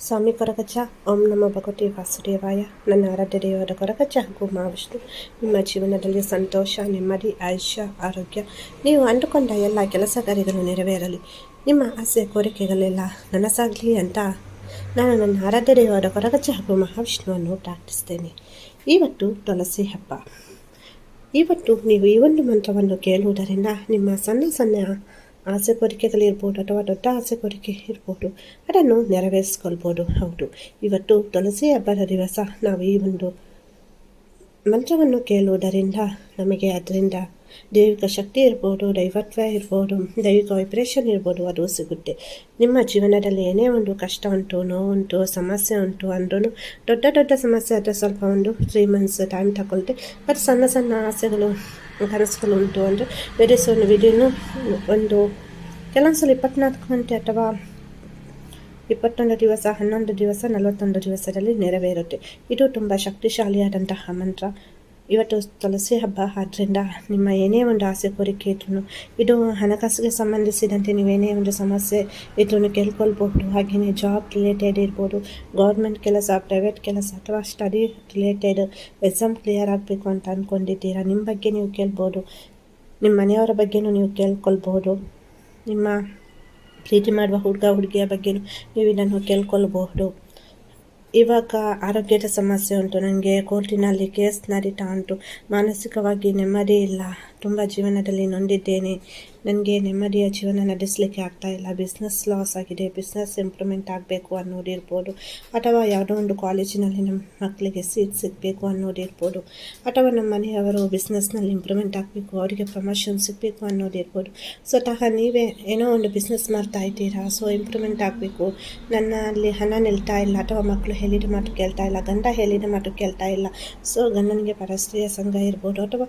ಸ್ವಾಮಿ ಕೊರಗಜ್ಜ. ಓಂ ನಮ್ಮ ಭಗವತಿ ವಾಸುದೇವಾಯ. ನನ್ನ ಆರಾಧ್ಯ ದೇವರ ಕೊರಗಜ್ಜ ಹಾಗೂ ಮಹಾವಿಷ್ಣು ನಿಮ್ಮ ಜೀವನದಲ್ಲಿ ಸಂತೋಷ, ನೆಮ್ಮದಿ, ಆಯುಷ್ಯ, ಆರೋಗ್ಯ. ನೀವು ಅಂದುಕೊಂಡ ಎಲ್ಲ ಕೆಲಸ ಕಾರ್ಯಗಳು ನೆರವೇರಲಿ. ನಿಮ್ಮ ಆಸೆ, ಕೋರಿಕೆಗಳೆಲ್ಲ ನನಸಾಗಲಿ ಅಂತ ನಾನು ನನ್ನ ಆರಾಧ್ಯ ದೇವರ ಕೊರಗಜ್ಜ ಹಾಗೂ ಮಹಾವಿಷ್ಣುವನ್ನು ಪ್ರಾರ್ಥಿಸ್ತೇನೆ ಇವತ್ತು ತುಳಸಿ ಹಬ್ಬ. ಇವತ್ತು ನೀವು ಈ ಒಂದು ಮಂತ್ರವನ್ನು ಕೇಳುವುದರಿಂದ ನಿಮ್ಮ ಸಣ್ಣ ಸಣ್ಣ ಆಸೆ ಕೋರಿಕೆಗಳಿರ್ಬೋದು ಅಥವಾ ದೊಡ್ಡ ಆಸೆ ಕೋರಿಕೆ ಇರ್ಬೋದು, ಅದನ್ನು ನೆರವೇರಿಸ್ಕೊಳ್ಬೋದು. ಹೌದು. ಇವತ್ತು ತುಳಸಿ ಹಬ್ಬದ ದಿವಸ ನಾವು ಈ ಒಂದು ಮಂತ್ರವನ್ನು ಕೇಳುವುದರಿಂದ ನಮಗೆ ಅದರಿಂದ ದೈವಿಕ ಶಕ್ತಿ ಇರ್ಬೋದು, ದೈವತ್ವ ಇರ್ಬೋದು, ದೈವಿಕ ವೈಬ್ರೇಷನ್ ಇರ್ಬೋದು, ಅದು ಸಿಗುತ್ತೆ. ನಿಮ್ಮ ಜೀವನದಲ್ಲಿ ಏನೇ ಒಂದು ಕಷ್ಟ ಉಂಟು, ನೋವುಂಟು, ಸಮಸ್ಯೆ ಉಂಟು ಅಂದ್ರೂ ದೊಡ್ಡ ದೊಡ್ಡ ಸಮಸ್ಯೆ ಆದರೆ ಸ್ವಲ್ಪ ಒಂದು ತ್ರೀ ಮಂತ್ಸ್ ಟೈಮ್ ತಗೊಳ್ತೆ. ಬಟ್ ಸಣ್ಣ ಸಣ್ಣ ಆಸೆಗಳು, ಕನಸುಗಳು ಉಂಟು ಅಂದರೆ ವೆರೀಸ್ ಒಂದು ಒಂದು ಕೆಲವೊಂದು ಸಲ ಇಪ್ಪತ್ನಾಲ್ಕು ಗಂಟೆ ಅಥವಾ ಇಪ್ಪತ್ತೊಂದು ದಿವಸ, ಹನ್ನೊಂದು ದಿವಸ, ನಲವತ್ತೊಂದು ದಿವಸದಲ್ಲಿ ನೆರವೇರುತ್ತೆ. ಇದು ತುಂಬ ಶಕ್ತಿಶಾಲಿಯಾದಂತಹ ಮಂತ್ರ. ಇವತ್ತು ತುಳಸಿ ಹಬ್ಬ ಆದ್ದರಿಂದ ನಿಮ್ಮ ಏನೇ ಒಂದು ಆಸೆ ಕೋರಿಕೆ ಇದ್ರೂ ಇದು ಹಣಕಾಸಿಗೆ ಸಂಬಂಧಿಸಿದಂತೆ ನೀವೇನೇ ಒಂದು ಸಮಸ್ಯೆ ಇದ್ರೂ ಕೇಳ್ಕೊಳ್ಬೋದು. ಹಾಗೆಯೇ ಜಾಬ್ ರಿಲೇಟೆಡ್ ಇರ್ಬೋದು ಗೌರ್ಮೆಂಟ್ ಕೆಲಸ ಪ್ರೈವೇಟ್ ಕೆಲಸ ಅಥವಾ ಸ್ಟಡಿ ರಿಲೇಟೆಡ್ ಎಕ್ಸಾಮ್ ಕ್ಲಿಯರ್ ಆಗಬೇಕು ಅಂತ ಅಂದ್ಕೊಂಡಿದ್ದೀರಾ ನಿಮ್ಮ ಬಗ್ಗೆ ನೀವು ಕೇಳ್ಬೋದು, ನಿಮ್ಮ ಮನೆಯವರ ಬಗ್ಗೆನೂ ನೀವು ಕೇಳ್ಕೊಳ್ಬೋದು, ನಿಮ್ಮ ಪ್ರೀತಿ ಮಾಡುವ ಹುಡುಗ, ಹುಡುಗಿಯ ಬಗ್ಗೆಯೂ ನೀವು ಇದನ್ನು ಕೇಳ್ಕೊಳ್ಬಹುದು ಇವಾಗ ಆರೋಗ್ಯದ ಸಮಸ್ಯೆ ಉಂಟು. ನನಗೆ ಕೋರ್ಟಿನಲ್ಲಿ ಕೇಸ್ ನಡೀತಾ ಉಂಟು. ಮಾನಸಿಕವಾಗಿ ನೆಮ್ಮದಿ ಇಲ್ಲ. ತುಂಬ ಜೀವನದಲ್ಲಿ ನೊಂದಿದ್ದೇನೆ. ನನಗೆ ನೆಮ್ಮದಿಯ ಜೀವನ ನಡೆಸಲಿಕ್ಕೆ ಆಗ್ತಾ ಇಲ್ಲ. ಬಿಸ್ನೆಸ್ ಲಾಸ್ ಆಗಿದೆ. ಬಿಸ್ನೆಸ್ ಇಂಪ್ರೂವ್ಮೆಂಟ್ ಆಗಬೇಕು ಅನ್ನೋದಿರ್ಬೋದು. ಅಥವಾ ಯಾವುದೋ ಒಂದು ಕಾಲೇಜಿನಲ್ಲಿ ನಮ್ಮ ಮಕ್ಕಳಿಗೆ ಸೀಟ್ ಸಿಗಬೇಕು ಅನ್ನೋದಿರ್ಬೋದು. ಅಥವಾ ನಮ್ಮ ಮನೆಯವರು ಬಿಸ್ನೆಸ್ನಲ್ಲಿ ಇಂಪ್ರೂವ್ಮೆಂಟ್ ಆಗಬೇಕು, ಅವರಿಗೆ ಪ್ರಮೋಷನ್ ಸಿಗಬೇಕು ಅನ್ನೋದಿರ್ಬೋದು. ಸ್ವತಃ ನೀವೇ ಏನೋ ಒಂದು ಬಿಸ್ನೆಸ್ ಮಾಡ್ತಾ ಇದ್ದೀರಾ ಸೊ ಇಂಪ್ರೂವ್ಮೆಂಟ್ ಆಗಬೇಕು. ನನ್ನ ಅಲ್ಲಿ ಹಣ ನಿಲ್ತಾ ಇಲ್ಲ, ಅಥವಾ ಮಕ್ಕಳು ಹೇಳಿದ ಮಾತು ಕೇಳ್ತಾ ಇಲ್ಲ, ಗಂಡ ಹೇಳಿದ ಮಾತು ಕೇಳ್ತಾ ಇಲ್ಲ. ಸೊ ಗಂಡನಿಗೆ ಪರಸ್ತ್ರೀಯ ಸಂಘ ಇರ್ಬೋದು, ಅಥವಾ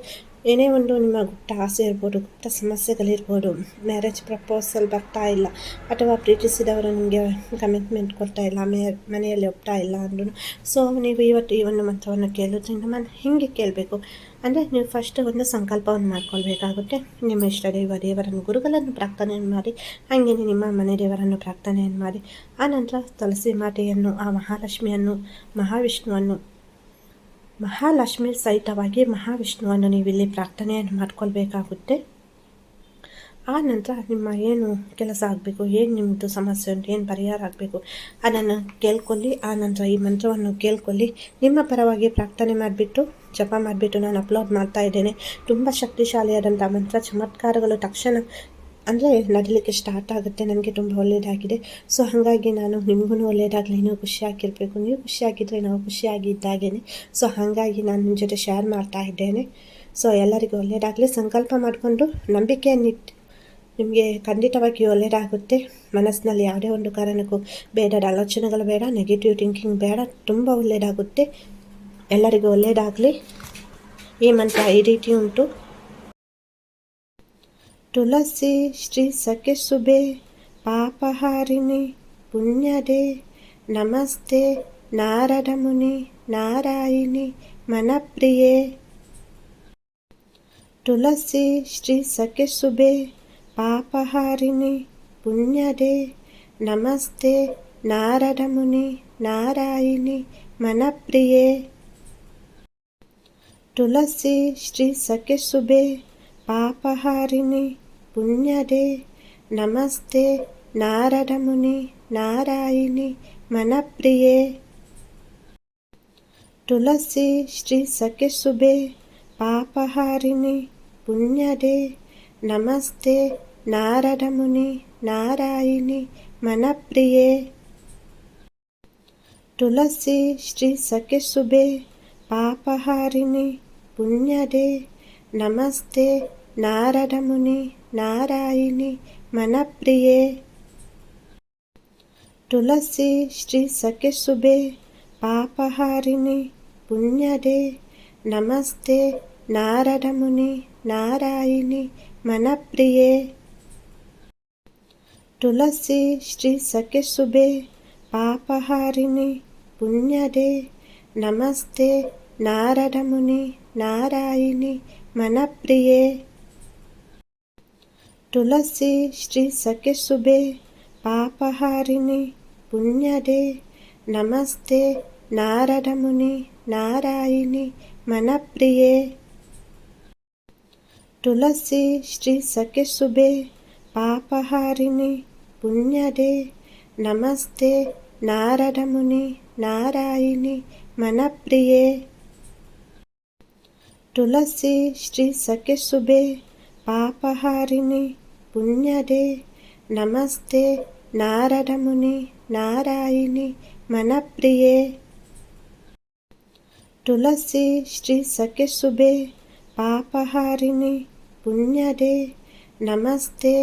ಏನೇ ಒಂದು ನಿಮ್ಮ ಗುಪ್ತ ಆಸೆ ಇರ್ಬೋದು, ಗುಪ್ತ ಸಮಸ್ಯೆಗಳಿರ್ಬೋದು ಮ್ಯಾರೇಜ್ ಪ್ರಪೋಸಲ್ ಬರ್ತಾ ಇಲ್ಲ ಅಥವಾ ಪ್ರೀತಿಸಿದವರು ನಿಮಗೆ ಕಮಿಟ್ಮೆಂಟ್ ಕೊಡ್ತಾ ಇಲ್ಲ ಮೇ ಮನೆಯಲ್ಲಿ ಒಪ್ತಾ ಇಲ್ಲ ಅಂದ್ರೂ ಸೊ ನೀವು ಇವತ್ತು ಈ ಒಂದು ಮಂತ್ರವನ್ನು ಕೇಳೋದ್ರಿಂದ ನಾನು ಹೇಗೆ ಕೇಳಬೇಕು. ಅಂದರೆ ನೀವು ಫಸ್ಟ್ ಒಂದು ಸಂಕಲ್ಪವನ್ನು ಮಾಡ್ಕೊಳ್ಬೇಕಾಗುತ್ತೆ. ನಿಮ್ಮ ಇಷ್ಟ ದೇವ ದೇವರನ್ನು, ಗುರುಗಳನ್ನು ಪ್ರಾರ್ಥನೆಯನ್ನು ಮಾಡಿ ಹಾಗೆಯೇ ನಿಮ್ಮ ಮನೆ ದೇವರನ್ನು ಪ್ರಾರ್ಥನೆಯನ್ನು ಮಾಡಿ. ಆನಂತರ ತುಳಸಿ ಮಾತೆಯನ್ನು, ಆ ಮಹಾಲಕ್ಷ್ಮಿಯನ್ನು, ಮಹಾವಿಷ್ಣುವನ್ನು ಮಹಾಲಕ್ಷ್ಮಿ ಸಹಿತವಾಗಿ ಮಹಾವಿಷ್ಣುವನ್ನು ನೀವು ಇಲ್ಲಿ ಪ್ರಾರ್ಥನೆಯನ್ನು ಮಾಡ್ಕೊಳ್ಬೇಕಾಗುತ್ತೆ. ಆ ನಂತರ ನಿಮ್ಮ ಏನು ಕೆಲಸ ಆಗಬೇಕು, ಏನು ನಿಮ್ಮದು ಸಮಸ್ಯೆ ಉಂಟು, ಏನು ಪರಿಹಾರ ಆಗಬೇಕು ಅದನ್ನು ಕೇಳ್ಕೊಳ್ಳಿ. ಆ ನಂತರ ಈ ಮಂತ್ರವನ್ನು ಕೇಳ್ಕೊಳ್ಳಿ. ನಿಮ್ಮ ಪರವಾಗಿ ಪ್ರಾರ್ಥನೆ ಮಾಡಿಬಿಟ್ಟು, ಜಪ ಮಾಡಿಬಿಟ್ಟು ನಾನು ಅಪ್ಲೋಡ್ ಮಾಡ್ತಾ ಇದ್ದೇನೆ. ತುಂಬ ಶಕ್ತಿಶಾಲಿಯಾದಂಥ ಮಂತ್ರ, ಚಮತ್ಕಾರಗಳು ತಕ್ಷಣ ಅಂದರೆ ನಡಿಲಿಕ್ಕೆ ಸ್ಟಾರ್ಟ್ ಆಗುತ್ತೆ, ನನಗೆ ತುಂಬ ಒಳ್ಳೆಯದಾಗಿದೆ ಸೊ ಹಾಗಾಗಿ ನಾನು ನಿಮಗೂ ಒಳ್ಳೆಯದಾಗಲಿ ನೀವು ಖುಷಿಯಾಗಿರಬೇಕು ನೀವು ಖುಷಿಯಾಗಿದ್ದರೆ ನಾವು ಖುಷಿಯಾಗಿದ್ದಾಗೇ ಸೊ ಹಾಗಾಗಿ ನಾನು ನಿಮ್ಮ ಜೊತೆ ಶೇರ್ ಮಾಡ್ತಾ ಇದ್ದೇನೆ. ಸೊ ಎಲ್ಲರಿಗೂ ಒಳ್ಳೆಯದಾಗಲಿ ಸಂಕಲ್ಪ ಮಾಡಿಕೊಂಡು ನಂಬಿಕೆಯನ್ನಿಟ್ಟು ನಿಮಗೆ ಖಂಡಿತವಾಗಿ ಒಳ್ಳೆಯದಾಗುತ್ತೆ ಮನಸ್ಸಿನಲ್ಲಿ ಯಾವುದೇ ಒಂದು ಕಾರಣಕ್ಕೂ ಬೇಡ, ಆಲೋಚನೆಗಳು ಬೇಡ ನೆಗೆಟಿವ್ ಥಿಂಕಿಂಗ್ ಬೇಡ, ತುಂಬ ಒಳ್ಳೆಯದಾಗುತ್ತೆ ಎಲ್ಲರಿಗೂ ಒಳ್ಳೆಯದಾಗಲಿ ಈ ಮಂತ್ರ ಈ ರೀತಿ ಉಂಟು. తులసి శ్రీ సఖిసుబే పాపహారిణి పుణ్యదే నమస్తే నారదముని నారాయణి మన ప్రియే తులసి శ్రీ సఖిసుబే పాపహారిణి పుణ్యదే నమస్తే నారదముని నారాయణి మన ప్రియే తులసి శ్రీ సఖిసుబే పాపహారిణి పుణ్యదే నమస్తే నారదముని నారాయణి మన ప్రియే తులసి శ్రీ సఖిసుబే పాపహారిణి పుణ్యదే నమస్తే నారదముని నారాయణి మన ప్రియే తులసి శ్రీ సఖిసుబే పాపహారిణి పుణ్యదే నమస్తే నారదముని నారాయణి మన ప్రియే తులసి శ్రీ సఖిసుబే పాపహారిణి పుణ్యదే. నమస్తే నారదముని నారాయణి మన ప్రియే తులసి శ్రీ సఖిసుబే పాపహారిణి పుణ్యదే. నమస్తే నారదముని నారాయణి మన ప్రియే తులసి శ్రీ సఖిసుబే పాపహారిణి పుణ్యదే నమస్తే నారదముని నారాయణి మన ప్రియే తులసి శ్రీ సఖిసుబే పాపహారిణి పుణ్యదే నమస్తే నారదముని నారాయణి మన ప్రియే తులసి శ్రీ సఖిసుబే పాపహారిణి పుణ్యదే నమస్తే నారదముని నారాయణి మనప్రియే. తులసి శ్రీ సఖిసుబే పాపహారిణి పుణ్యదే నమస్తే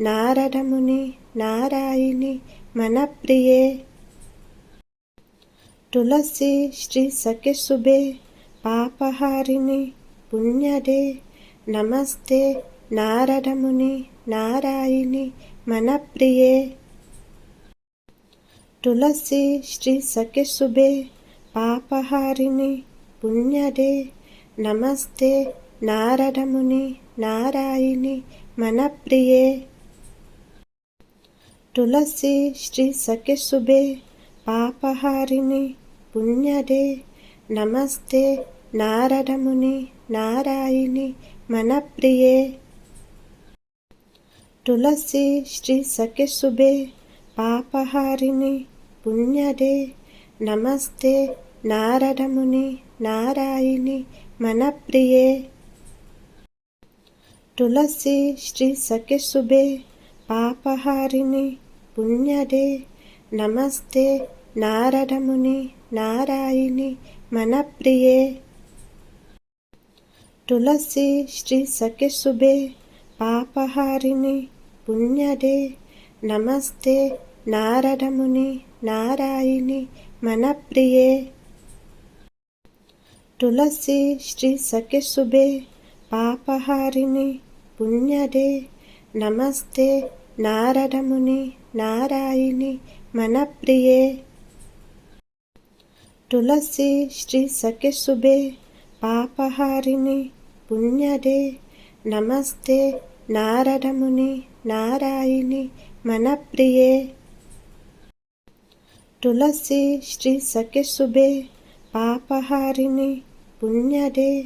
నారదముని నారాయణి మనప్రియే. తులసి శ్రీ సఖిసుబే పాపహారిణి పుణ్యదే నమస్తే నారదముని నారాయణి మనప్రియే. తులసి శ్రీ సఖిసుబే పాపహారిణి పుణ్యదే. నమస్తే నారదముని నారాయణి మనప్రియే. తులసి శ్రీ సఖ్యశుభే పాపహారిణి పుణ్యదే. నమస్తే నారదముని నారాయణి మనప్రియే. తులసి శ్రీ సఖ్యశుభే పాపహారిణి పుణ్యదే నమస్తే నారదముని నారాయణి మనప్రియే. తులసి శ్రీ సఖ్యశుభే పాపహారిణి పుణ్యదే నమస్తే నారదముని నారాయణి మనప్రియే. తులసి శ్రీ సఖ్యశుభే పాపహారిణి పుణ్యదే నమస్తే నారదముని నారాయణి మనప్రియే. తులసి శ్రీ సఖిసుబే పాపహారిణి పుణ్యదే నమస్తే నారదముని నారాయణి మనప్రియే. తులసి శ్రీ సఖిసుబే పాపహారిణి పుణ్యదే నమస్తే నారదముని నారాయణి మన ప్రియే తులసి శ్రీ సఖిసుబే పాపహారిణి పుణ్యదే.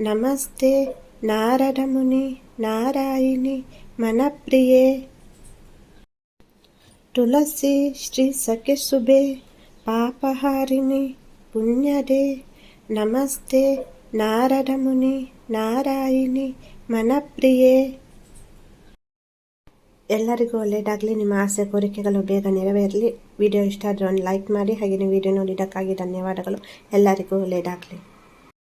నమస్తే నారదముని నారాయణి మన ప్రియే తులసి శ్రీ సఖిసుబే పాపహారిణి పుణ్యదే. నమస్తే నారదముని నారాయణి మన ప్రియే ಎಲ್ಲರಿಗೂ ಒಳ್ಳೆಯದಾಗಲಿ. ನಿಮ್ಮ ಆಸೆ, ಕೋರಿಕೆಗಳು ಬೇಗ ನೆರವೇರಲಿ. ವಿಡಿಯೋ ಇಷ್ಟ ಆದರೆ ಒಂದು ಲೈಕ್ ಮಾಡಿ. ಹಾಗೆಯೇ ವಿಡಿಯೋ ನೋಡಿದ್ದಕ್ಕಾಗಿ ಧನ್ಯವಾದಗಳು. ಎಲ್ಲರಿಗೂ ಒಳ್ಳೆಯದಾಗಲಿ.